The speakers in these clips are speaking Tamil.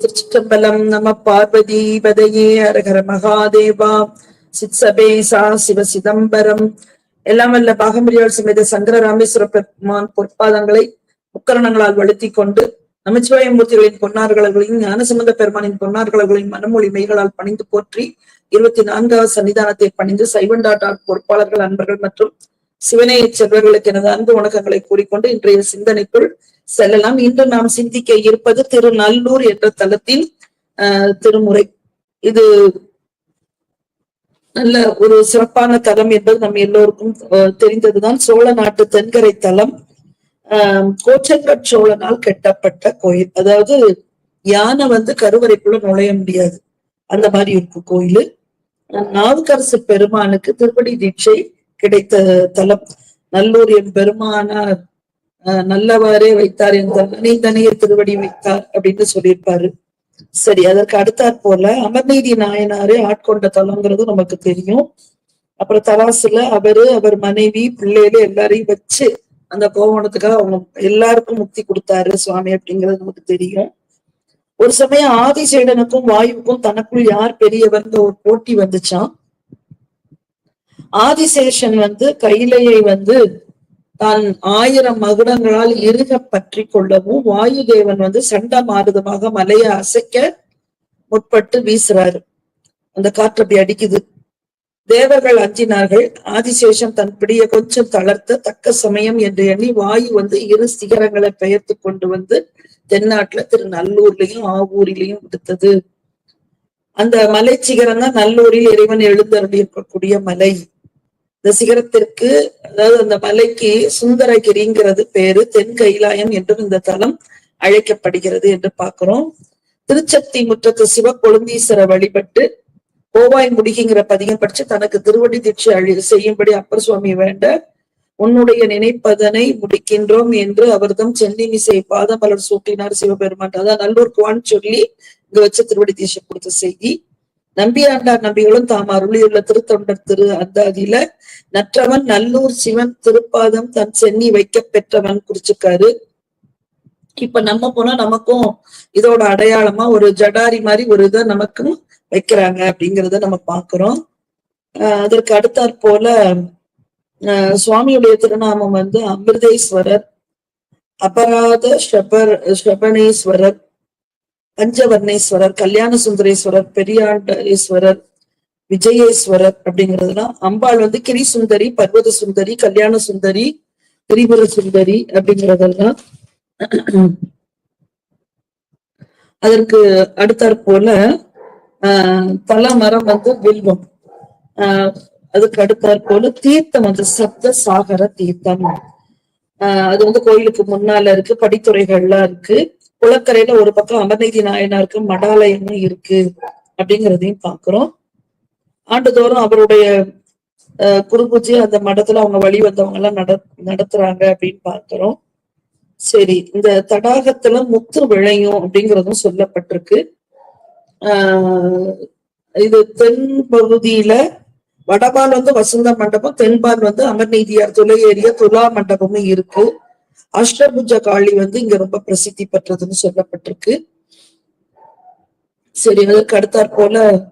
திருச்சிற்றம்பலம் நம பார்வதி பதையே அரகர மகாதேவா. சித்சபேசா சிவ சிதம்பரம். எல்லாம் வல்ல பாகம்பிரியால் சமேத சங்கர ராமேஸ்வர பெருமான் பொற்பாதங்களை உக்கரணங்களால் வழுத்தி கொண்டு நமச்சிவாயமூர்த்திகளின் பொன்னார்களையும் ஞானசம்பந்த பெருமானின் பொன்னார்களையும் மனமொழி மெய்களால் பணிந்து போற்றி இருபத்தி நான்காவது சன்னிதானத்தை பணிந்து சைவண்டாட்டார் பொறுப்பாளர்கள் அன்பர்கள் மற்றும் சிவனை செல்வர்களுக்கு எனது அன்பு வணக்கங்களை கூறிக்கொண்டு இன்றைய சிந்தனைக்குள் செல்லலாம். இன்று நாம் சிந்திக்க இருப்பது திருநல்லூர் என்ற தலத்தின் ஆஹ் திருமுறை. இது நல்ல ஒரு சிறப்பான தலம் என்பது நம்ம எல்லோருக்கும் தெரிந்ததுதான். சோழ நாட்டு தென்கரை தலம் ஆஹ் கோச்சங்கட் சோழனால் கெட்டப்பட்ட கோயில். அதாவது யானை வந்து கருவறைக்குள்ள நுழைய முடியாது. அந்த மாதிரி இருக்கும் கோயிலு. நாவுக்கரசு பெருமானுக்கு திருப்படி தீட்சை கிடைத்த தலம். நல்லூர் என் பெருமானார் நல்லவாறே வைத்தார் என் தனித்தனிய திருவடி வைத்தார் அப்படின்னு சொல்லியிருப்பாரு. சரி அதற்கு அடுத்தாற் போல அமர்நீதி நாயனாரே ஆட்கொண்ட தலங்கிறது நமக்கு தெரியும். அப்புறம் தராசுல அவரு அவர் மனைவி பிள்ளைகளு எல்லாரையும் வச்சு அந்த கோவணத்துக்காக அவங்க எல்லாருக்கும் முக்தி கொடுத்தாரு சுவாமி அப்படிங்கிறது நமக்கு தெரியும். ஒரு சமயம் ஆதிசேடனுக்கும் வாயுவுக்கும் தனக்குள் யார் பெரியவர்ன்ற ஒரு போட்டி வந்துச்சாம். ஆதிசேஷன் வந்து கைலையை வந்து தான் ஆயிரம் மகுடங்களால் இறுக பற்றி கொள்ளவும் வாயு தேவன் வந்து சண்ட மாறுதமாக மலையை அசைக்க முற்பட்டு வீசுறாரு. அந்த காற்று அப்படி அடிக்குது. தேவர்கள் அஞ்சினார்கள். ஆதிசேஷன் தன் பிடிய கொஞ்சம் தளர்த்த தக்க சமயம் என்று எண்ணி வாயு வந்து இரு சிகரங்களை பெயர்த்து கொண்டு வந்து தென்னாட்டுல திரு நல்லூர்லயும் ஆவூரிலையும் விடுத்தது. அந்த மலை சிகரம் தான் நல்லூரில் இறைவன் எழுந்தருளி இருக்கக்கூடிய மலை. இந்த சிகரத்திற்கு அதாவது அந்த மலைக்கு சுந்தரகிரிங்கிறது பேரு தென் கைலாயம் என்றும் இந்த தலம் அழைக்கப்படுகிறது என்று பார்க்கிறோம். திருச்சக்தி முற்றத்து சிவ கொழுந்தீஸ்வர வழிபட்டு கோவாய் முடிகிங்கிற பதிகம் படிச்சு தனக்கு திருவடி தீட்சை அழி செய்யும்படி அப்பர் சுவாமி வேண்ட உன்னுடைய நினைப்பதனை முடிக்கின்றோம் என்று அவர்தம் சென்னி மிசை பாதமலர் சூட்டினார் சிவபெருமான். அதான் நல்லூர் குவான்னு சொல்லி இங்க வச்சு திருவடி தீட்சை கொடுத்த செய்தி. நம்பியாண்டார் நம்பிகளும் தாம் அருளியுள்ள திருத்தொண்டர் திரு அந்தாதியில நற்றவன் நல்லூர் சிவன் திருப்பாதம் தன் சென்னி வைக்க பெற்றவன் குறிச்சுக்காரு. இப்ப நம்ம போனா நமக்கும் இதோட அடையாளமா ஒரு ஜடாரி மாதிரி ஒரு இதை நமக்கும் வைக்கிறாங்க அப்படிங்கிறத நம்ம பாக்குறோம் அதற்கு அடுத்தாற் போல சுவாமியுடைய திருநாமம் வந்து அமிர்தேஸ்வரர் அபராத ஷபர் ஷபனேஸ்வரர் பஞ்சவர்ணேஸ்வரர் கல்யாண சுந்தரேஸ்வரர் பெரியாண்டேஸ்வரர் விஜயேஸ்வரர் அப்படிங்கிறதுலாம் அம்பாள் வந்து கிரி சுந்தரி பர்வத சுந்தரி கல்யாண சுந்தரி திரிபுர சுந்தரி அப்படிங்கிறதெல்லாம். அதற்கு அடுத்தாற் போல ஆஹ் தல மரம் வந்து வில்வம். ஆஹ் அதுக்கு அடுத்தாற் போல தீர்த்தம் வந்து சப்த சாகர தீர்த்தம். ஆஹ் அது வந்து கோயிலுக்கு முன்னால இருக்கு படித்துறைகள்லாம் இருக்கு. குளக்கரையில ஒரு பக்கம் அமர்நீதி நாயனாருக்கு மடாலயமும் இருக்கு அப்படிங்கிறதையும் பாக்குறோம். ஆண்டுதோறும் அவருடைய அஹ் அந்த மடத்துல அவங்க வழி வந்தவங்க எல்லாம் நட நடத்துறாங்க அப்படின்னு பாக்குறோம். சரி இந்த தடாகத்துல முத்து விளையும் அப்படிங்கிறதும் சொல்லப்பட்டிருக்கு. ஆஹ் இது தென் பகுதியில வடபால் வந்து வசந்த மண்டபம் தென்பால் வந்து அமர்நீதியார் துளை ஏரிய துலா மண்டபமும் இருக்கு. அஷ்டபுஜ காளி வந்து இங்க ரொம்ப பிரசித்தி பெற்றதுன்னு சொல்லப்பட்டிருக்கு. சரி அதற்கு அடுத்தாற் போல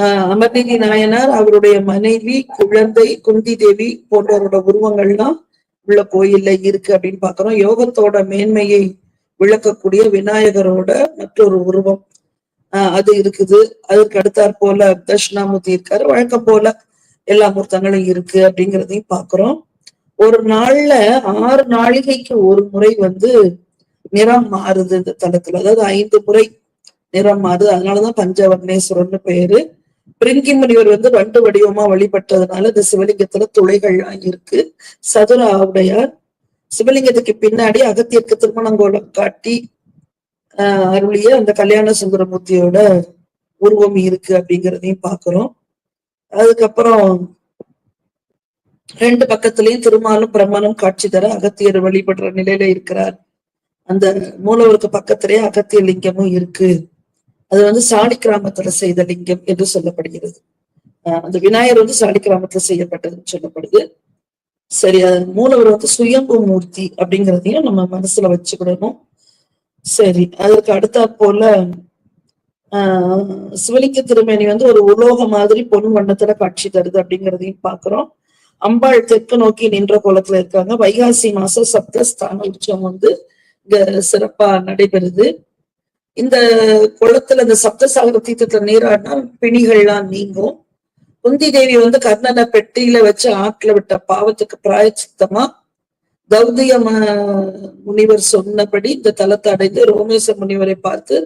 ஆஹ் அமர்நீதி நாயனார் அவருடைய மனைவி குழந்தை குந்தி தேவி போன்றவரோட உருவங்கள்லாம் உள்ள கோயில்ல இருக்கு அப்படின்னு பாக்குறோம். யோகத்தோட மேன்மையை விளக்கக்கூடிய விநாயகரோட மற்றொரு உருவம் ஆஹ் அது இருக்குது. அதுக்கு அடுத்தாற் போல தட்சிணாமூர்த்தி இருக்காரு. வழக்கம் போல எல்லா மூர்த்தங்களும் இருக்கு அப்படிங்கிறதையும் பாக்குறோம். ஒரு நாள்ல ஆறு நாளிகைக்கு ஒரு முறை வந்து நிறம் மாறுது இந்த தலத்துல அதாவது ஐந்து முறை நிறம் மாறுது. அதனாலதான் பஞ்சவர்ணேஸ்வரர்னு பேரு. பிரிங்கி முனிவர் வந்து வண்டு வடிவமா வழிபட்டதுனால இந்த சிவலிங்கத்துல துளைகள்லாம் இருக்கு சதுர ஆவுடையார் சிவலிங்கத்துக்கு பின்னாடி அகத்தியருக்கு திருமணங்கோலம் காட்டி ஆஹ் அருளிய அந்த கல்யாண சுந்தரமூர்த்தியோட உருவம் இருக்கு அப்படிங்கிறதையும் பாக்குறோம். அதுக்கப்புறம் ரெண்டு பக்கத்துலயும் திருமாலும் பிரம்மனும் காட்சி தர அகத்தியர் வழிபடுற நிலையில இருக்கிறார். அந்த மூலவருக்கு பக்கத்திலேயே அகத்திய லிங்கமும் இருக்கு. அது வந்து சாடி கிராமத்துல செய்த லிங்கம் என்று சொல்லப்படுகிறது. ஆஹ் அந்த விநாயகர் வந்து சாடி கிராமத்துல செய்யப்பட்டதுன்னு சொல்லப்படுது. சரி அது மூலவர் வந்து சுயம்பு மூர்த்தி அப்படிங்கிறதையும் நம்ம மனசுல வச்சுக்கிடணும். சரி அதற்கு அடுத்தா போல ஆஹ் சிவலிங்க திருமேனி வந்து ஒரு உலோக மாதிரி பொன் வண்ணத்துல காட்சி தருது அப்படிங்கிறதையும் பாக்குறோம் அம்பாள் தெற்கு நோக்கி நின்ற கோலத்துல இருக்காங்க. வைகாசி மாசம் சப்தஸ்தான உற்சவம் வந்து இங்க சிறப்பா நடைபெறுது. இந்த குளத்துல இந்த சப்தசாகர தீர்த்தத்துல நீராடினா பிணிகள்லாம் நீங்கும். குந்தி தேவி வந்து கர்ணனை பெட்டியில வச்சு ஆற்றுல விட்ட பாவத்துக்கு பிராயச்சித்தமா கௌதிய ம- முனிவர் சொன்னபடி இந்த தலத்தை அடைந்து ரோமேச முனிவரை பார்த்து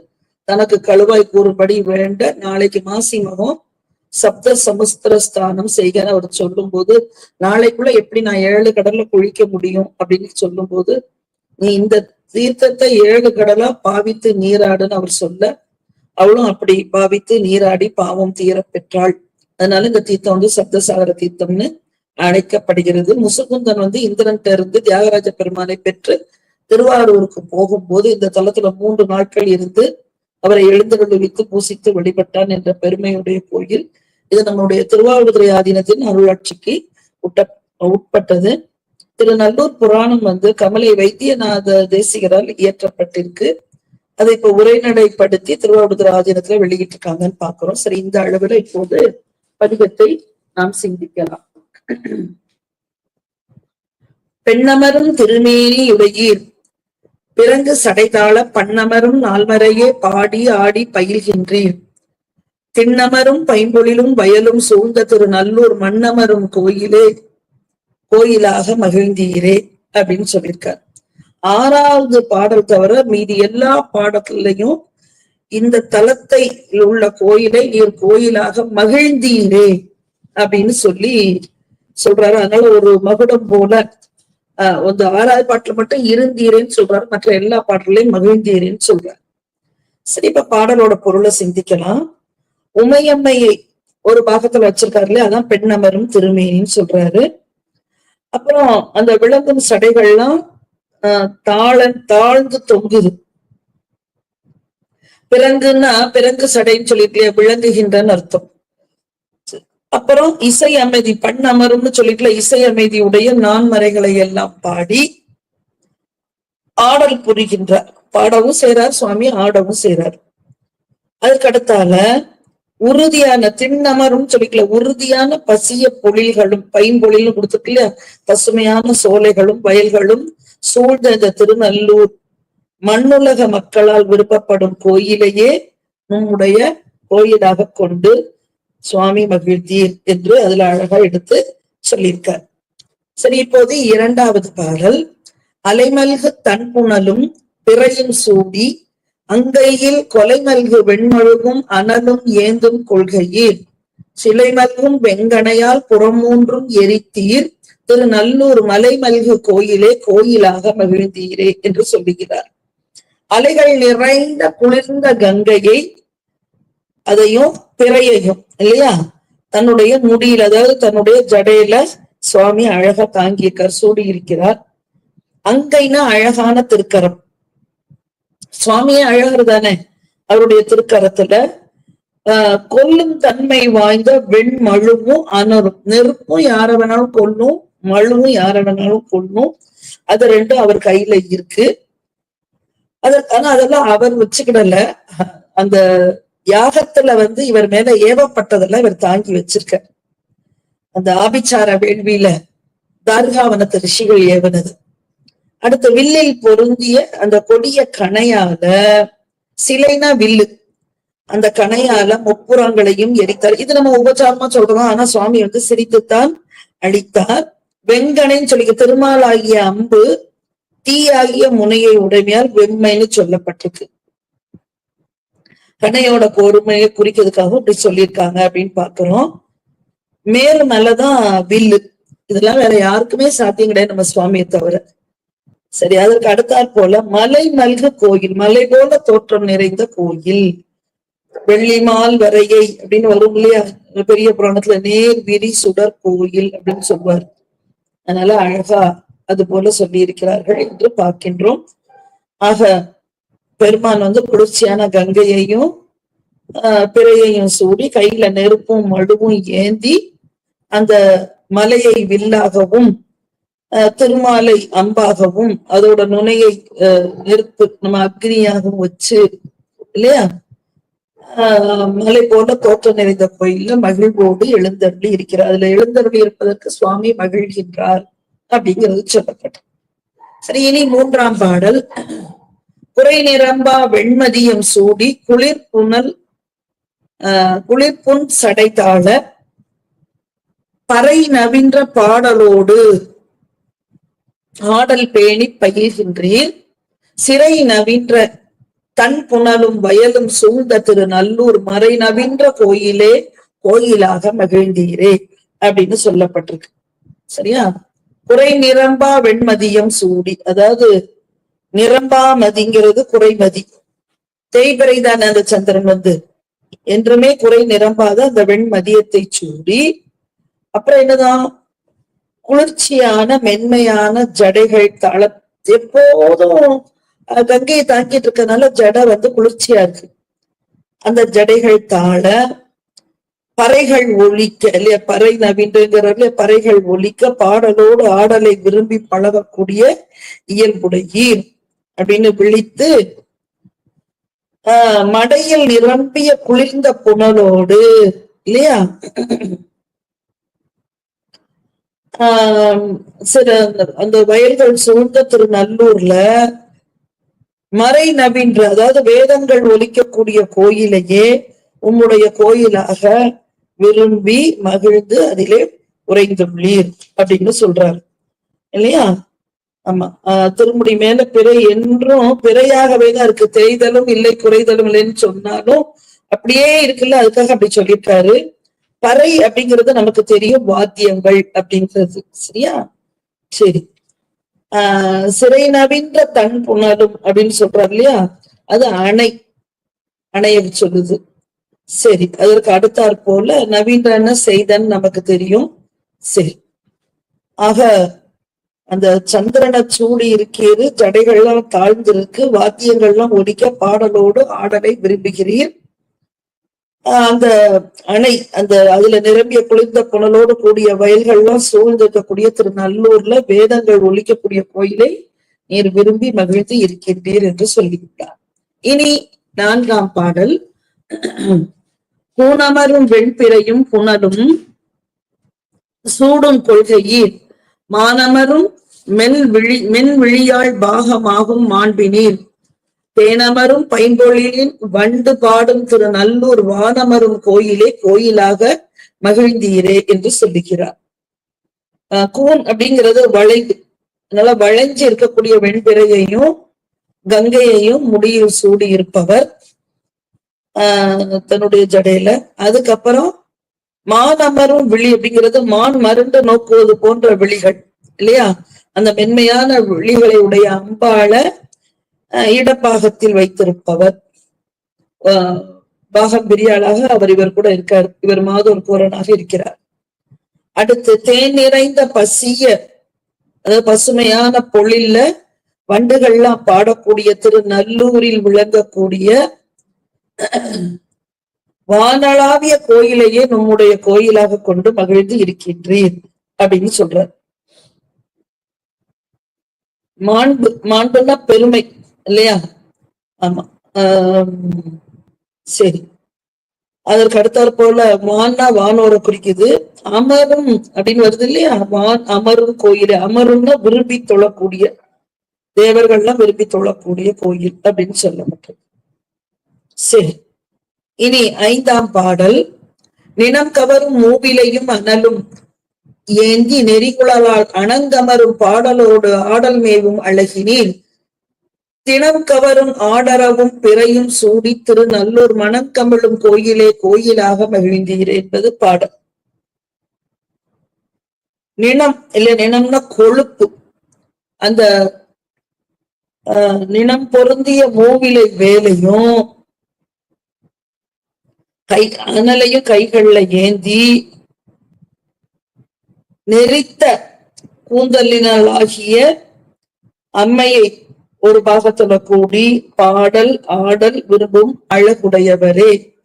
தனக்கு கழுவாய் கூறும்படி வேண்ட நாளைக்கு மாசி மகம் சப்த சமுஸ்திர ஸ்தானம் அவர் அவர் சொல்லும்போது நாளைக்குள்ள எப்படி நான் ஏழு கடல்ல குளிக்க முடியும்? அப்படின்னு சொல்லும் போது நீ இந்த தீர்த்தத்தை ஏழு கடலா பாவித்து நீராடுன்னு அவர் சொல்ல அவளும் அப்படி பாவித்து நீராடி பாவம் தீர பெற்றாள். அதனால இந்த தீர்த்தம் வந்து சப்தசாகர தீர்த்தம்னு அழைக்கப்படுகிறது. முசுகுந்தன் வந்து இந்திரன்ட்ட இருந்து தியாகராஜ பெருமானை பெற்று திருவாரூருக்கு போகும்போது இந்த தலத்துல மூன்று நாட்கள் இருந்து அவரை எழுந்தருளிவித்து பூசித்து வழிபட்டான் என்ற பெருமையுடைய கோயில். இது நம்முடைய திருவாவூதுரை ஆதீனத்தின் அருளாட்சிக்கு உட்ட உட்பட்டது. திருநல்லூர் புராணம் வந்து கமலை வைத்தியநாத தேசிகரால் இயற்றப்பட்டிருக்கு. அதை இப்ப உரைநடைப்படுத்தி திருவாவூதுரை ஆதீனத்துல வெளியிட்டிருக்காங்கன்னு பாக்குறோம் சரி இந்த அளவுல இப்போது பதிகத்தை நாம் சிந்திக்கலாம். பெண்ணமரும் திருமேனி உடையீர் பிறங்கு சடைதாள பண்ணமரும் நால்மறையே பாடி ஆடி பயில்கின்றீர். திண்ணமரும் பைம்பொழிலும் வயலும் சூழ்ந்த திரு நல்லூர் மண்ணமரும் கோயிலே கோயிலாக மகிழ்ந்தீரே அப்படின்னு சொல்லியிருக்கார். ஆறாவது பாடல் தவிர மீதி எல்லா பாடத்திலையும் இந்த தலத்தை உள்ள கோயிலை நீர் கோயிலாக மகிழ்ந்தீரே அப்படின்னு சொல்லி சொல்றாரு. அதனால ஒரு மகுடம் போல ஆஹ் வந்து ஆறாவது பாட்டுல மட்டும் இருந்தீரேன்னு சொல்றாரு. மற்ற எல்லா பாடலையும் மகிழ்ந்தீரேன்னு சொல்றாரு. சரி இப்ப பாடலோட பொருளை சிந்திக்கலாம். உமையம்மையை ஒரு பாகத்துல இல்லையா? அதான் பெண் அமரும் திருமேனின்னு சொல்றாரு. அப்புறம் அந்த விளங்கும் சடைகள்லாம் ஆஹ் தாழ தாழ்ந்து தொங்குது. பிறங்குன்னா பிறங்கு சடைன்னு சொல்லிட்டு விளங்குகின்றன்னு அர்த்தம். அப்புறம் இசை அமைதி பண் அமரும்னு சொல்லிட்டுல இசை அமைதியுடைய நான்மறைகளை எல்லாம் பாடி ஆடல் புரிகின்றார். பாடவும் செய்றார் சுவாமி ஆடவும் செய்றார். அதுக்கடுத்தால உறுதியான திண்ணமரும் சொல்லிக்கல உறுதியான பசிய பொழில்களும் பைம்பொழிலும் கொடுத்துருக்கல பசுமையான சோலைகளும் வயல்களும் சூழ்ந்த இந்த திருநல்லூர் மண்ணுலக மக்களால் விருப்பப்படும் கோயிலையே நம்முடைய கோயிலாக கொண்டு சுவாமி மகிழ்ந்தீர் என்று அதுல அழகா எடுத்து சொல்லியிருக்கார். சரி இப்போது இரண்டாவது பாடல். அலைமல்கு தன்புணலும் பிறையும் சூடி அங்கையில் கொலைமல்கு வெண்மழுகும் அனலும் ஏந்தும் கொள்கையில் சிலைமல்கும் வெங்கணையால் புறமூன்றும் எரித்தீர் திரு நல்லூர் மலைமல்கு கோயிலே கோயிலாக மகிழ்ந்தீரே என்று சொல்லுகிறார். அலைகள் நிறைந்த குளிர்ந்த கங்கையை அதையும் பிறையையும் இல்லையா? தன்னுடைய முடியில அதாவது தன்னுடைய ஜடையில சுவாமி அழகா தாங்கியிருக்கார் சூடி இருக்கிறார் அங்கைனா அழகான திருக்கரம். சுவாமியே அழகர் தானே? அவருடைய திருக்கரத்துல ஆஹ் கொல்லும் தன்மை வாய்ந்த வெண்மழுவும் அனரும். நெருப்பும் யார வேணாலும் கொல்லும் மழுவும் யார வேணாலும் கொல்லும். அது ரெண்டும் அவர் கையில இருக்கு. அதற்கான அதெல்லாம் அவர் வச்சுக்கிடல. அந்த யாகத்துல வந்து இவர் மேல ஏவப்பட்டதெல்லாம் இவர் தாங்கி வச்சிருக்க. அந்த ஆபிச்சார வேள்வியில தார்காவனத்து ரிஷிகள் ஏவனது. அடுத்த வில்லில் பொருந்திய அந்த கொடிய கணையால சிலைனா வில்லு. அந்த கணையால முப்புறங்களையும் எரித்தார். இது நம்ம உபச்சாரமா சொல்றோம். ஆனா சுவாமி வந்து சிரித்துத்தான் அழித்தார் வெங்கணைன்னு சொல்லி திருமாலாகிய அம்பு தீயாகிய முனையை உடைமையால் வெம்மைன்னு சொல்லப்பட்டிருக்கு. கண்ணையோட பொறுமையை குறிக்கிறதுக்காக இப்படி சொல்லியிருக்காங்க அப்படின்னு பாக்குறோம் மேல மேலதான் வில்லு. இதெல்லாம் வேற யாருக்குமே சாத்தியம் கிடையாது நம்ம சுவாமியை தவிர. சரி அதற்கு அடுத்தாற் போல மலை மல்க கோயில் மலை போல தோற்றம் நிறைந்த கோயில். வெள்ளிமால் வரையை அப்படின்னு வரும் இல்லையா? பெரிய புராணத்துல நேர் விரி சுடர் கோயில் அப்படின்னு சொல்வார். அதனால அழகா அது போல சொல்லி இருக்கிறார்கள் என்று பார்க்கின்றோம். ஆக பெருமான் வந்து குளிர்ச்சியான கங்கையையும் ஆஹ் பிறையையும் சூடி கையில நெருப்பும் மடுவும் ஏந்தி அந்த மலையை வில்லாகவும் அஹ், திருமாலை அம்பாகவும் அதோட நுனையை அஹ், நெருப்பு நம்ம அக்னியாகவும் வச்சு இல்லையா? ஆஹ் மலை போல தோற்றம் நிறைந்த கோயில்ல மகிழ்வோடு எழுந்தருளி இருக்கிறார். அதுல எழுந்தருளி இருப்பதற்கு சுவாமி மகிழ்கின்றார் அப்படிங்கிறது சொல்லப்பட்டது. சரி இனி மூன்றாம் பாடல். குறை நிரம்பா வெண்மதியம் சூடி குளிர் புனல் ஆஹ் குளிர்புன் சடைத்தாழ பறை நவின்ற பாடலோடு ஆடல் பேணி பயிர்கின்றீர். சிறை நவின்ற தன் புனலும் வயலும் சூழ்ந்த திரு நல்லூர் மறை நவின்ற கோயிலே கோயிலாக மகிழ்ந்தீரே அப்படின்னு சொல்லப்பட்டிருக்கு. சரியா? குறை நிரம்பா வெண்மதியம் சூடி அதாவது நிரம்பா மதிங்கிறது குறைமதி. தேய்பிறை தானே அந்த சந்திரன் வந்து. என்றுமே குறை நிரம்பாத அந்த வெண்மதியத்தை சூடி அப்புறம் என்னதான்? குளிர்ச்சியான மென்மையான ஜடைகள் தள எப்போதும் கங்கையை தாக்கிட்டு இருக்கனால ஜடை வந்து குளிர்ச்சியா இருக்கு. அந்த ஜடைகள் தாழ பறைகள் ஒழிக்க இல்லையா? பறை நவீன்றங்கிறதுல பறைகள் ஒழிக்க பாடலோடு ஆடலை விரும்பி பழகக்கூடிய இயல்புடையீர். அப்படின்னு விழித்து ஆஹ் மடையில் நிரம்பிய குளிர்ந்த புனலோடு இல்லையா? ஆஹ் சில அந்த- அந்த வயல்கள் சூழ்ந்த திருநல்லூர்ல மறை நவீன்ற அதாவது வேதங்கள் ஒலிக்கக்கூடிய கோயிலையே உம்முடைய கோயிலாக விரும்பி மகிழ்ந்து அதிலே உறைந்துள்ளீர் அப்படின்னு சொல்றாரு. இல்லையா? ஆமா. ஆஹ் திருமுடி மேல பிறை என்றும் பிறையாகவே தான் இருக்கு. தெரிதலும் இல்லை குறைதலும் இல்லைன்னு சொன்னாலும் அப்படியே இருக்குல்ல அதுக்காக அப்படி சொல்லியிருக்காரு. பறை அப்படிங்கிறது நமக்கு தெரியும் வாத்தியங்கள் அப்படிங்கிறது. சரியா? சரி. ஆஹ் சிறை நவீன்ற தன் புனலும் அப்படின்னு சொல்றாரு இல்லையா? அது அணை. அணைய சொல்லுது. சரி அதற்கு அடுத்தாற் போல நவீன செய்தன் நமக்கு தெரியும். சரி. ஆக அந்த சந்திரனை சூடி இருக்கிறது ஜடைகள்லாம் தாழ்ந்திருக்கு வாத்தியங்கள்லாம் ஒடிக்க பாடலோடு ஆடலை விரும்புகிறீர். ஆஹ் அந்த அணை அந்த அதுல நிரம்பிய குளிர்ந்த புனலோடு கூடிய வயல்கள்லாம் சூழ்ந்திருக்கக்கூடிய திரு நல்லூர்ல வேதங்கள் ஒழிக்கக்கூடிய கோயிலை நீர் விரும்பி மகிழ்ந்து இருக்கின்றீர் என்று சொல்லிவிட்டார். இனி நான்காம் பாடல். பூனமரும் வெண்பிறையும் புனலும் சூடும் கொள்கையில் மானமரும் மென் விழி மென் விழியாள் பாகமாகும் மாண்பினீர். தேனமரும் பைம்பொழிலின் வண்டு பாடும் திரு நல்லூர் வானமரும் கோயிலே கோயிலாக மகிழ்ந்தீரே என்று சொல்லுகிறார். ஆஹ் கூன் அப்படிங்கிறது வளைவு. அதனால வளைஞ்சு இருக்கக்கூடிய வெண்பிறையையும் கங்கையையும் முடியில் சூடி இருப்பவர் ஆஹ் தன்னுடைய ஜடையில. அதுக்கப்புறம் மாதமரும் விழி அப்படிங்கிறது மான் மருண்டு நோக்குவது போன்ற விழிகள் இல்லையா? அந்த மென்மையான விழிகளை உடைய அம்பாள அஹ், இடப்பாகத்தில் வைத்திருப்பவர். பாகம் பிரியாளாக அவர் இவர் கூட இருக்கார். இவர் மாதோர் கோரனாக இருக்கிறார். அடுத்து தேன் நிறைந்த பசிய அதாவது பசுமையான பொழில்ல வண்டுகள்லாம் பாடக்கூடிய திரு நல்லூரில் விளங்கக்கூடிய வானளாவிய கோயிலையே நம்முடைய கோயிலாக கொண்டு மகிழ்ந்து இருக்கின்றீர் அப்படின்னு சொல்றார். மாண்பு மாண்புன்னா பெருமை இல்லையா? ஆமா. சரி. அதற்கு அடுத்தாற் போல வான்னா வானோரை குறிக்குது. அமரும் அப்படின்னு வருது இல்லையா? வான் அமரும் கோயில். அமரும்னா விரும்பி தொழக்கூடிய தேவர்கள்லாம் விரும்பி தொழக்கூடிய கோயில் அப்படின்னு சொல்லப்பட்டது. சரி. இனி ஐந்தாம் பாடல். நினம் கவரும் மூவிலையும் அனலும். ஏங்கி நெறிகுழலால் அணங்கமரும் பாடலோடு ஆடல் மேவும் அழகினேன். தினம் கவரும் ஆடரவும் பிறையும் சூடி திரு நல்லூர் மனம் கமழும் கோயிலே கோயிலாக மகிழ்ந்தீர் என்பது பாடல் நினம் இல்ல நினம்னா கொழுப்பு. அந்த ஆஹ், நினம் பொருந்திய மூவிலை வேலையும் கை அனலையும் கைகள்ல ஏந்தி நெறித்த கூந்தலினாலாகிய அம்மையை ஒரு பாகத்துல கூடி பாடல் ஆடல் விரும்பும் அழகுடையவரே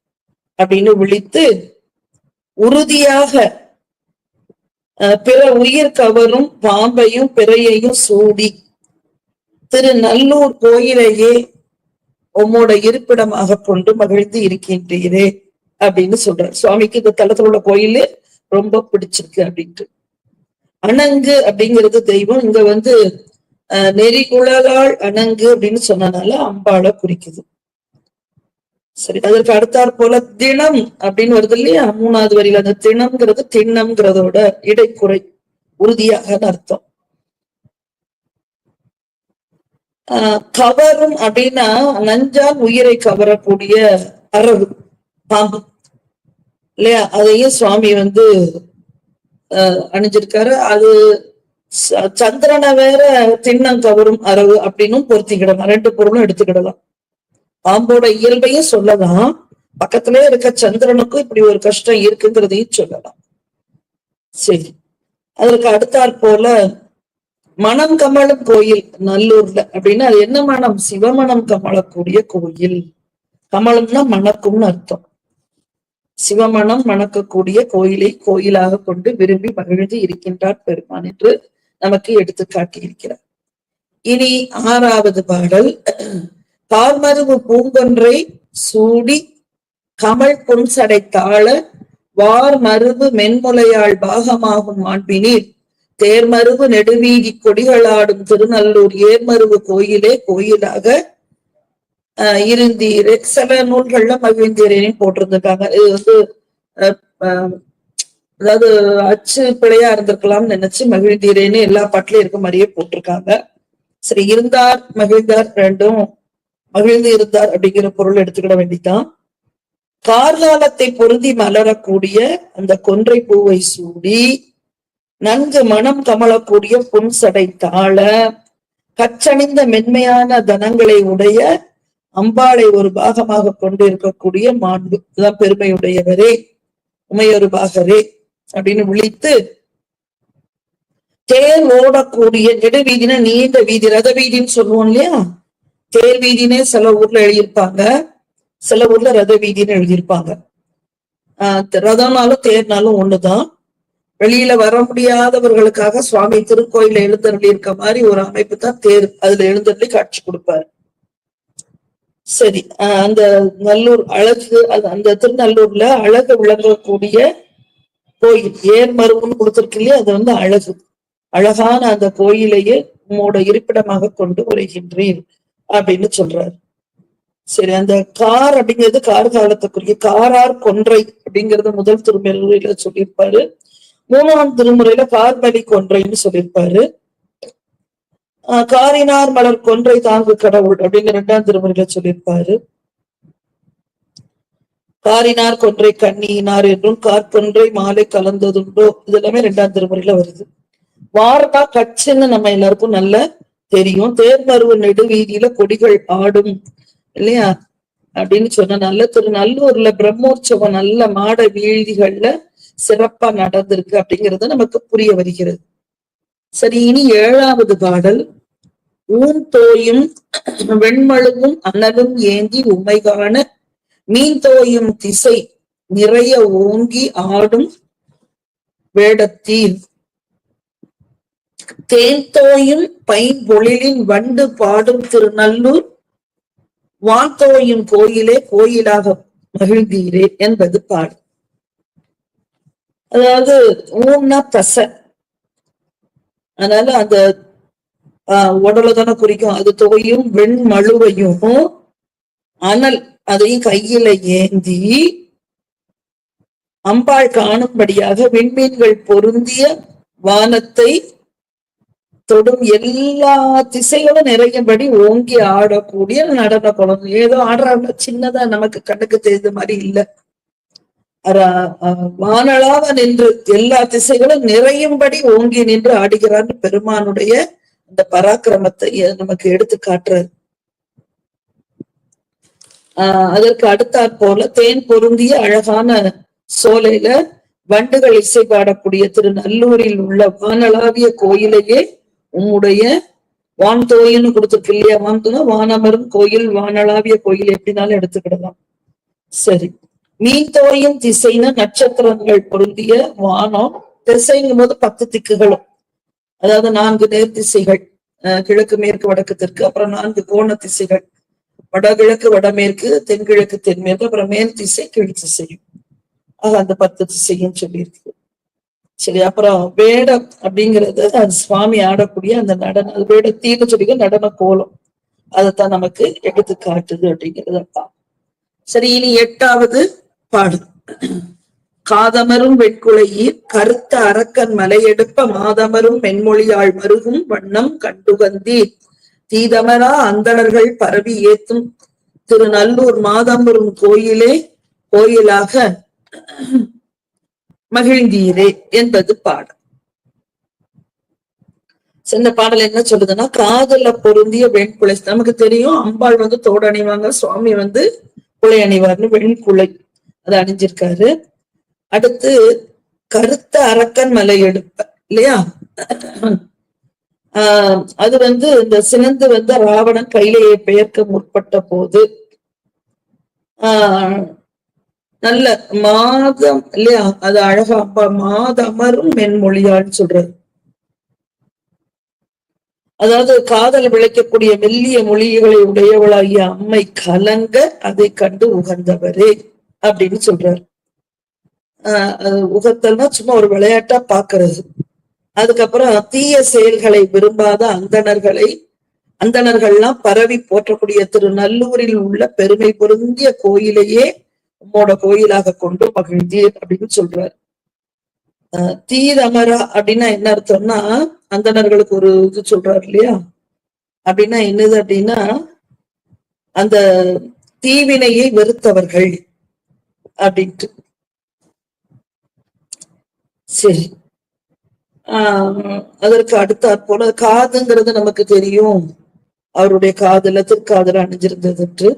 அப்படின்னு விழித்து உறுதியாக அஹ் பிற உயிர் கவரும் பாம்பையும் பிறையையும் சூடி திரு நல்லூர் கோயிலையே உம்மோட இருப்பிடமாக கொண்டு மகிழ்ந்து இருக்கின்றீரே. அப்படின்னு சொல்றாரு சுவாமிக்கு இந்த தலத்துல உள்ள கோயிலு ரொம்ப பிடிச்சிருக்கு அப்படின்ட்டு. அணங்கு அப்படிங்கிறது தெய்வம். இங்க வந்து நெறிகுழலால் நெறிகுழலாள் அணங்கு அப்படின்னு சொன்னனால அம்பாளை குறிக்குது. சரி அதற்கு அடுத்தாற் போல தினம் அப்படின்னு வருது இல்லையா? மூணாவது வரியில அந்த தினம்ங்கிறது திண்ணம்ங்கிறதோட இடைக்குறை உறுதியாக அர்த்தம். ஆஹ் கவரும் அப்படின்னா நஞ்சால் உயிரை கவரக்கூடிய அரவு பாம்பு. இல்லையா? அதையும் சுவாமி வந்து ஆஹ் அணிஞ்சிருக்காரு. அது ச- சந்திரனை வேற திண்ணம் கவரும் அரவு அப்படின்னும் பொருத்திக்கிடலாம். ரெண்டு பொருளும் எடுத்துக்கிடலாம். பாம்போட இயல்பையும் சொல்லலாம். பக்கத்திலே இருக்க சந்திரனுக்கும் இப்படி ஒரு கஷ்டம் இருக்குங்கிறதையும் சொல்லலாம். சரி. அதற்கு அடுத்தாற் போல மனம் கமலும் கோயில் நல்லூர்ல அப்படின்னா அது என்ன மனம்? சிவமனம் கமலக்கூடிய கோயில். கமலம்னா மணக்கும்னு அர்த்தம். சிவமணம் மணக்கக்கூடிய கோயிலை கோயிலாக கொண்டு விரும்பி மகிழ்ந்து இருக்கின்றார் பெருமான் என்று நமக்கு எடுத்து காட்டியிருக்கிறார் இனி ஆறாவது பாடல். கார்மருவு பூங்கொன்றை சூடி கமல் புன்சடை தாழ வார் மருவு மென்முலையாள் பாகமாகும் மாண்பினீர். தேர்மருவு நெடுவீதி கொடிகளாடும் திருநல்லூர் ஏர்மருவு கோயிலே கோயிலாக இருந்தீர் சில நூல்கள்ல மகிழ்ந்தீரேன்னு போட்டிருந்திருக்காங்க. இது வந்து அஹ், அதாவது அச்சு பிழையா இருந்திருக்கலாம்னு நினைச்சு மகிழ்ந்தீரேன்னு எல்லா பாட்டிலும் இருக்க மாதிரியே போட்டிருக்காங்க. சரி இருந்தார் மகிழ்ந்தார் ரெண்டும் மகிழ்ந்து இருந்தார் அப்படிங்கிற பொருள் எடுத்துக்கிட வேண்டிதான். கார்காலத்தை பொருந்தி மலரக்கூடிய அந்த கொன்றை பூவை சூடி நன்கு மனம் கமலக்கூடிய புன்சடை தாழ கச்சணிந்த மென்மையான தனங்களை உடைய அம்பாளை ஒரு பாகமாக கொண்டு இருக்கக்கூடிய மாண்பு. இதுதான் பெருமையுடையவரே உமையொரு பாகரே அப்படின்னு விழித்து தேர் ஓடக்கூடிய நெடுவீதினா நீண்ட வீதி ரத வீதின்னு சொல்லுவோம் இல்லையா? தேர் வீதினே சில ஊர்ல எழுதியிருப்பாங்க. சில ஊர்ல ரத வீதின்னு எழுதியிருப்பாங்க. ஆஹ் ரதம்னாலும் தேர்னாலும் ஒண்ணுதான். வெளியில வர முடியாதவர்களுக்காக சுவாமி திருக்கோயில எழுந்தருளி இருக்க மாதிரி ஒரு அமைப்பு தான் தேர். அதுல எழுந்தருளி காட்சி கொடுப்பாரு. சரி ஆஹ் அந்த நல்லூர் அழகு அந்த திருநல்லூர்ல அழகு விளங்கக்கூடிய கோயில். ஏர்மருவுன்னு கொடுத்திருக்கு இல்லையா? அது வந்து அழகு. அழகான அந்த கோயிலையே உம்மோட இருப்பிடமாக கொண்டு உரைகின்றேன் அப்படின்னு சொல்றாரு. சரி அந்த கார் அப்படிங்கிறது கார் காலத்துக்குரிய காரார் கொன்றை அப்படிங்கறது முதல் திருமுறையில சொல்லியிருப்பாரு. மூணாம் திருமுறையில கார்பலி கொன்றைன்னு சொல்லியிருப்பாரு. காரினார் மலர் கொன்றை தாங்கு கடவுள் அப்படிங்கிற ரெண்டாம் திருமுறையில சொல்லியிருப்பாரு. காரினார் கொன்றை கண்ணியினார் என்றும் கார்கொன்றை மாலை கலந்ததுண்டோ இதெல்லாமே ரெண்டாம் திருமுறையில வருது. வார்னா கட்சின்னு நம்ம எல்லாருக்கும் நல்ல தெரியும். தேர்மருவ நெடுவீதியில கொடிகள் ஆடும் இல்லையா? அப்படின்னு சொன்ன நல்ல திரு நல்லூர்ல பிரம்மோற்சவம் நல்ல மாட வீதிகள்ல சிறப்பா நடந்திருக்கு அப்படிங்கிறது நமக்கு புரிய வருகிறது. சரி இனி ஏழாவது பாடல். ஊன் தோயும் வெண்மழுவும் அனலும் ஏந்தி உண்மை காண மீன் தோயும் திசை நிறைய ஓங்கி ஆடும் வேடத்தில். தேன் தோயும் பைம்பொழிலின் வண்டு பாடும் திருநல்லூர் வான்தோயும் கோயிலே கோயிலாக மகிழ்ந்தீரே என்பது பாடல். அதாவது ஊன்னா தசை. அதனால அந்த ஆஹ் உடலை தானே குறிக்கும். அது தொகையும் வெண்மழுவையும் அனல் அதையும் கையில ஏந்தி அம்பாள் காணும்படியாக விண்மீன்கள் பொருந்திய வானத்தை தொடும் எல்லா திசைகளும் நிறையும்படி ஓங்கி ஆடக்கூடிய நடன குழந்தை. ஏதோ ஆடுறாங்க. சின்னதா நமக்கு கண்ணுக்கு தெரிந்த மாதிரி இல்ல. வானளாவ நின்று எல்லா திசைகளும் நிறையும்படி ஓங்கி நின்று ஆடுகிறான்னு பெருமானுடைய அந்த பராக்கிரமத்தை நமக்கு எடுத்து காட்டுறாரு ஆஹ் அதற்கு அடுத்தாற் போல தேன் பொருந்திய அழகான சோலையில வண்டுகள் இசை பாடக்கூடிய திரு நல்லூரில் உள்ள வானளாவிய கோயிலையே உம்முடைய வான் தோயின்னு கொடுத்துருக்கு இல்லையா? வான்தோனா வானமரும் கோயில் வானளாவிய கோயில் எப்படினாலும் எடுத்துக்கிடலாம். சரி. மீன் திசைன்னு நட்சத்திரங்கள் பொருந்திய வானம் திசைங்கும் போது பத்து திக்குகளும். அதாவது நான்கு நேர் திசைகள் கிழக்கு மேற்கு வடக்கு தெற்கு அப்புறம் நான்கு கோண திசைகள். வடகிழக்கு வடமேற்கு தென்கிழக்கு தென்மேற்கு அப்புறம் மேல் திசை கீழ் திசையும். ஆக அந்த பத்து திசையும் சொல்லியிருக்கு. சரி அப்புறம் வேடம் அப்படிங்கிறது அது சுவாமி ஆடக்கூடிய அந்த நடனம் அது வேடத்தீன்னு சொல்லி நடன கோலம். அதைத்தான் நமக்கு எடுத்து காட்டுது அப்படிங்கிறது தான் சரி இனி எட்டாவது பாடு. காதமரும் வெட்குளையீர் கருத்த அரக்கன் மலையெடுப்ப மாதமரும் மென்மொழியாள் மருகும் வண்ணம் கண்டுகந்தீர். தீதமரா அந்தணர்கள் பரவி ஏத்தும். திருநல்லூர் மாதம்பரும் கோயிலே கோயிலாக மகிழ்ந்தீரே என்பது பாடல் இந்த பாடல் என்ன சொல்லுதுன்னா காதல பொருந்திய வெண்குலை. நமக்கு தெரியும் அம்பாள் வந்து தோடு அணிவாங்க சுவாமி வந்து குலை அணிவார்னு வெண்குலை. அதை அணிஞ்சிருக்காரு. அடுத்து கருத்த அரக்கன் மலை எடுப்ப இல்லையா? ஆஹ் அது வந்து இந்த சினந்து வந்த ராவணன் கையிலேயே பெயர்க்க முற்பட்ட போது ஆஹ் நல்ல மாதம் இல்லையா? அது அழகா அப்பா மாதமரும் மென்மொழியான்னு சொல்றது அதாவது காதல் விளைக்கக்கூடிய மெல்லிய மொழிகளை உடையவளாகிய அம்மை கலங்க அதை கண்டு உகந்தவரே. அப்படின்னு சொல்றாரு. ஆஹ் உகத்தல்னா சும்மா ஒரு விளையாட்டா பாக்குறது. அதுக்கப்புறம் தீய செயல்களை விரும்பாத அந்தணர்களை அந்தணர்கள்லாம் பரவி போற்றக்கூடிய திரு நல்லூரில் உள்ள பெருமை பொருந்திய கோயிலையே உம்மோட கோயிலாக கொண்டு மகிழ்ந்தீர் அப்படின்னு சொல்றாரு. தீதமரா அப்படின்னா என்ன அர்த்தம்னா அந்தணர்களுக்கு ஒரு இது சொல்றாரு இல்லையா? அப்படின்னா என்னது அப்படின்னா அந்த தீவினையை வெறுத்தவர்கள். அப்படின்ட்டு. சரி. ஆஹ் அதற்கு அடுத்தாற் போல காதுங்கிறது நமக்கு தெரியும். அவருடைய காதுல திருக்காதல அணிஞ்சிருந்தது என்று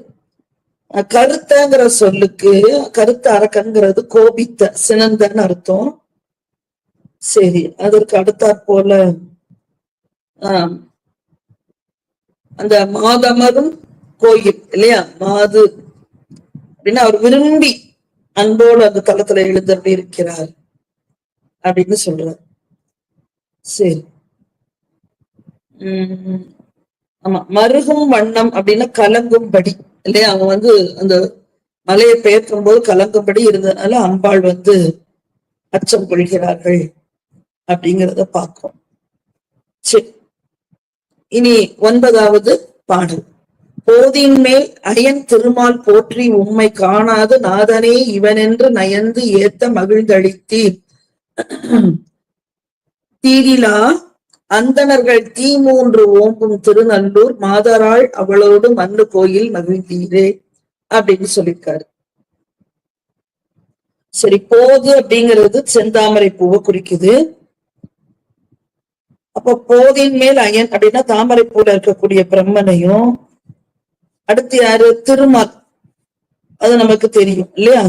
கருத்தங்கிற சொல்லுக்கு கருத்த அரக்கங்கிறது கோபித்த சினந்தன்னு அர்த்தம். சரி அதற்கு அடுத்தாற் போல ஆஹ் அந்த மாதமரும் கோயில் இல்லையா? மாது. அப்படின்னா அவர் விரும்பி அன்போடு அந்த தளத்துல எழுந்தருளி இருக்கிறார் அப்படின்னு சொல்றார். சரி. உம் ஆமா மருகும் வண்ணம் அப்படின்னா கலங்கும்படி இல்லையா? அவங்க வந்து அந்த மலையை பெயர்க்கும் போது கலங்கும்படி இருந்ததுனால அம்பாள் வந்து அச்சம் கொள்கிறார்கள் அப்படிங்கிறத பார்க்கும் சரி. இனி ஒன்பதாவது பாடல். போதின் மேல் அயன் திருமால் போற்றி உம்மை காணாது நாதனே இவனென்று நயந்து ஏத்த மகிழ்ந்தளித்தீர். தீரிலா அந்தணர்கள் தீ மூன்று ஓம்பும் திருநல்லூர் மாதராள் அவளோடு மண்ணு கோயில் மகிழ்ந்தீரே அப்படின்னு சொல்லியிருக்காரு. சரி போது அப்படிங்கிறது செந்தாமரை பூவை குறிக்குது. அப்ப போதின் மேல் அயன் அப்படின்னா தாமரை பூல இருக்கக்கூடிய பிரம்மனையும் அடுத்து யாரு? திருமால். அது நமக்கு தெரியும் இல்லையா?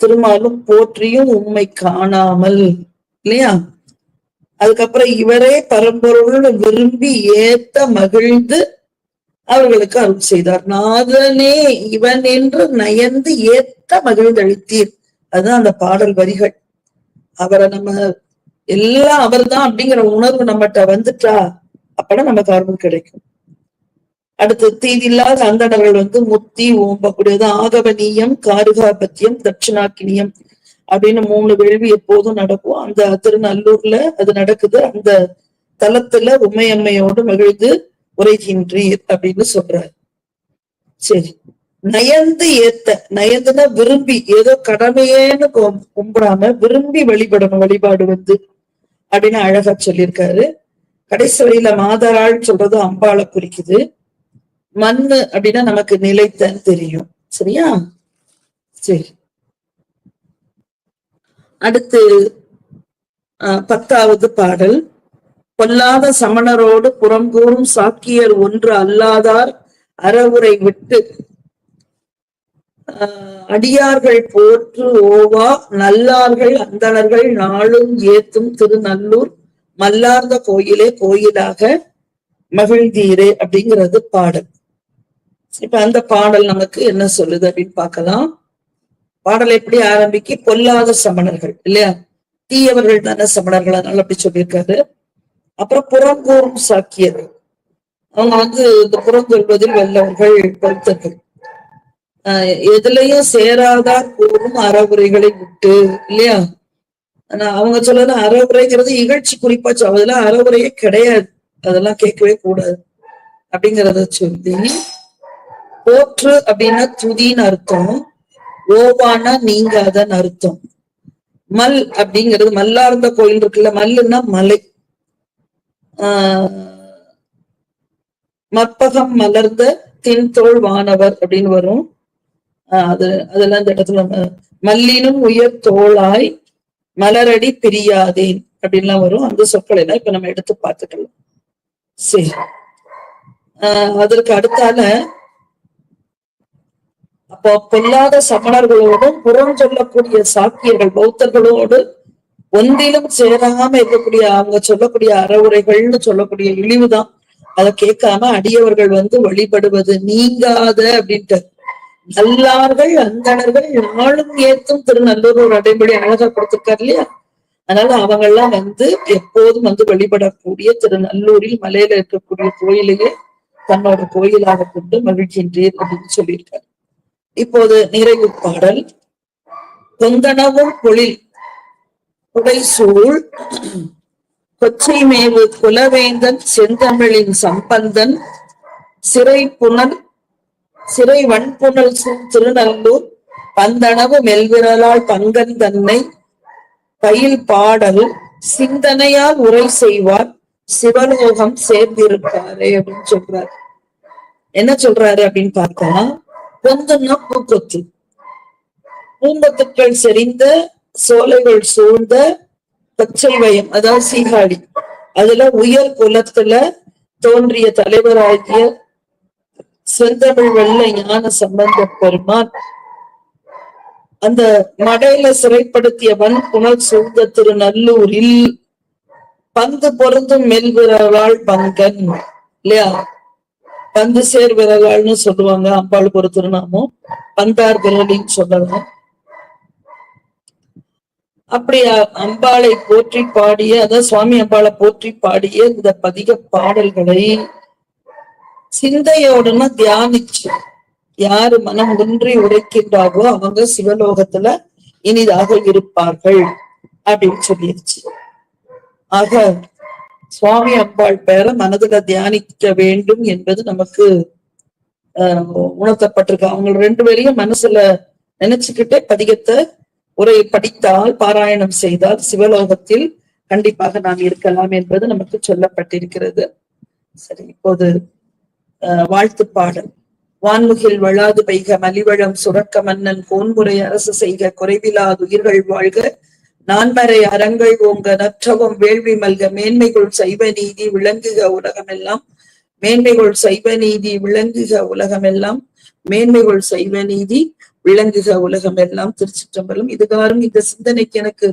திருமாலும் போற்றியும் உண்மை காணாமல் இல்லையா? அதுக்கப்புறம் இவரே பரம்பொருள் விரும்பி ஏத்த மகிழ்ந்து அவர்களுக்கு அருள் செய்தார். நாதனே இவன் என்று நயந்து ஏத்த மகிழ்ந்தளித்தீர். அதுதான் அந்த பாடல் வரிகள். அவரை நம்ம எல்லாம் அவர்தான் அப்படிங்கிற உணர்வு நம்மகிட்ட வந்துட்டா அப்பதான் நமக்கு அருள் கிடைக்கும். அடுத்து தீதில்லாத அந்தணர்கள் வந்து முத்தி ஓம்பக்கூடியது ஆகவனீயம் காருகாபத்தியம் தட்சிணாக்கினியம் அப்படின்னு மூணு வேள்வி எப்போதும் நடக்கும். அந்த திருநல்லூர்ல அது நடக்குது. அந்த தலத்துல உமையம்மையோடு மகிழ்ந்து உரைகின்றீர் அப்படின்னு சொல்றாரு. சரி. நயந்து ஏத்த நயந்துனா விரும்பி ஏதோ கடமையேன்னு கும்- கும்பிடாம விரும்பி வழிபடணும் வழிபாடு வந்து அப்படின்னு அழகா சொல்லியிருக்காரு. கடைசி வழியில மாதராள் சொல்றது அம்பாளை குறிக்குது. மண்ணு அப்படின்னா நமக்கு நிலைத்த தெரியும். சரியா? சரி. அடுத்து அஹ், பத்தாவது பாடல். பொல்லாத சமணரோடு புறங்கூறும் சாக்கியர் ஒன்று அல்லாதார் அறவுரை விட்டு ஆஹ், அடியார்கள் போற்று ஓவா நல்லார்கள் அந்தணர்கள் நாளும் ஏத்தும் திருநல்லூர் மல்லார்ந்த கோயிலே கோயிலாக மகிழ்ந்தீரே அப்படிங்கிறது பாடல். இப்ப அந்த பாடல் நமக்கு என்ன சொல்லுது அப்படின்னு பார்க்கலாம். பாடல் எப்படி ஆரம்பிக்கு? பொல்லாத சமணர்கள் இல்லையா? தீயவர்கள் தானே சமணர்கள் அதனால அப்படி சொல்லியிருக்காரு. அப்புறம் புறங்கூறும் சாக்கியர். அவங்க வந்து இந்த புறங்கொள்வதில் வல்லவர்கள் பொருத்தர்கள். ஆஹ் எதுலயும் சேராதார் கூறும் அறவுரைகளை விட்டு இல்லையா? ஆனா அவங்க சொல்றது அறவுரைங்கிறது இகழ்ச்சி குறிப்பா அதெல்லாம் அறவுரையே கிடையாது. அதெல்லாம் கேட்கவே கூடாது. அப்படிங்கிறத சொல்லி போற்று அப்படின்னா துதின்னு அர்த்தம். ஓவானா நீங்காதன்னு அர்த்தம். மல் அப்படிங்கிறது மல்லார்ந்த கோயில் இருக்குல்ல மல்லுன்னா மலை. ஆஹ் மற்பகம் மலர்ந்த தின்தோள் வானவர் அப்படின்னு வரும். அது அதெல்லாம் இந்த இடத்துல மல்லினும் உயர் தோளாய் மலரடி பிரியாதேன் அப்படின்லாம் வரும். அந்த சொற்களை எல்லாம் இப்ப நம்ம எடுத்து பார்த்துக்கலாம். சரி. ஆஹ் அதற்கு அடுத்தால அப்போ பொல்லாத சமணர்களோடும் புறம் சொல்லக்கூடிய சாக்கியர்கள் பௌத்தர்களோடு ஒன்றிலும் சேராம இருக்கக்கூடிய அவங்க சொல்லக்கூடிய அறவுரைகள்னு சொல்லக்கூடிய இழிவுதான். அதை கேட்காம அடியவர்கள் வந்து வழிபடுவது நீங்காத அப்படின்ட்டு. நல்லார்கள் அந்தணர்கள் நாளும் ஏத்தும் திருநல்லூர் ஒரு அடைமொழி அழகா கொடுத்திருக்காரு இல்லையா? அதனால அவங்க எல்லாம் வந்து எப்போதும் வந்து வழிபடக்கூடிய திருநல்லூரில் மலையில இருக்கக்கூடிய கோயிலையே தன்னோட கோயிலாக கொண்டு மகிழ்கின்றீர் அப்படின்னு சொல்லியிருக்காரு. இப்போது நிறைவு பாடல். கொந்தனவும் பொழில் புடைசூழ் கொச்சை மேவு குலவேந்தன் செந்தமிழின் சம்பந்தன். சிறை புனல் சிறை வன்புணல் சூழ் திருநல்லூர். பந்தனவு மெல்விரலால் பங்கன் தன்னை. பயில் பாடல் சிந்தனையால் உரை செய்வார். சிவலோகம் சேர்ந்திருப்பாரே அப்படின்னு சொல்றாரு. என்ன சொல்றாரு அப்படின்னு பார்த்தா பொங்குன்னா பூக்கொத்து பூம்பத்துக்கள் செறிந்த சோலைகள் சூழ்ந்த பச்சை வயம் அதாவது சீகாழி. அதுல உயர் குலத்துல தோன்றிய தலைவராகிய செந்தமிழ் வெள்ள ஞான சம்பந்த பெருமான் அந்த மடையில சிறைப்படுத்திய வன் புனல் சூழ்ந்த திருநல்லூரில் பந்து பொருந்தும் மெல்கிறவாள் பங்கன் இல்லையா? பந்து சேர் விரலாள்னு சொல்லுவாங்க அம்பாளுக்கு ஒரு திருநாமம். பந்தார் விரலின்னு சொல்லலாம். அப்படி அம்பாளை போற்றி பாடிய அதாவது சுவாமி அம்பாளை போற்றி பாடிய இந்த பதிக பாடல்களை சிந்தையோடனா தியானிச்சு யாரு மனம் ஒன்றி உரைக்கின்றாவோ அவங்க சிவலோகத்துல இனிதாக இருப்பார்கள் அப்படின்னு சொல்லிருச்சு. ஆக சுவாமி அம்பாள் பெயரை மனதுல தியானிக்க வேண்டும் என்பது நமக்கு ஆஹ், உணர்த்தப்பட்டிருக்கு. அவங்க ரெண்டு பேரையும் மனசுல நினைச்சுக்கிட்டே பதிகத்தை உரை படித்தால் பாராயணம் செய்தால் சிவலோகத்தில் கண்டிப்பாக நாம் இருக்கலாம் என்பது நமக்கு சொல்லப்பட்டிருக்கிறது. சரி இப்போது ஆஹ், வாழ்த்து பாடல். வான்முகில் வளாது பெய்க மலிவளம் சுரக்க மன்னன் கோன்முறை அரசு செய்க குறைவிலாது உயிர்கள் வாழ்க நான்மறை அறங்கள் ஓங்க நற்றவம் வேள்வி மல்க மேன்மைகள் சைவ நீதி விளங்குக உலகமெல்லாம். மேன்மைகள் சைவ நீதி விளங்குக உலகமெல்லாம். மேன்மைகள் சைவ நீதி விளங்குக உலகமெல்லாம். திருச்சிற்றம்பலம். இதுகாரும் இந்த சிந்தனைக்கு எனக்கு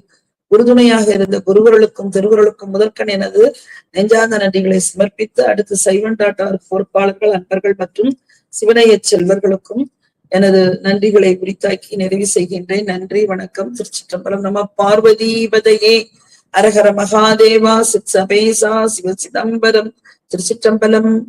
உறுதுணையாக இருந்த குருவர்களுக்கும் திருவருளுக்கும் முதற்கண் எனது நெஞ்சார்ந்த நன்றிகளை சமர்ப்பித்து அடுத்து சைவன் டாட்டார் பொறுப்பாளர்கள் அன்பர்கள் மற்றும் சிவனைய செல்வர்களுக்கும் எனது நன்றிகளை உரித்தாக்கி நிறைவு செய்கின்றேன். நன்றி வணக்கம். திருச்சிற்றம்பலம் நம பார்வதீபதையே. அரஹர மகாதேவா சித் சபேசா சிவ சிதம்பரம். திருச்சிற்றம்பலம்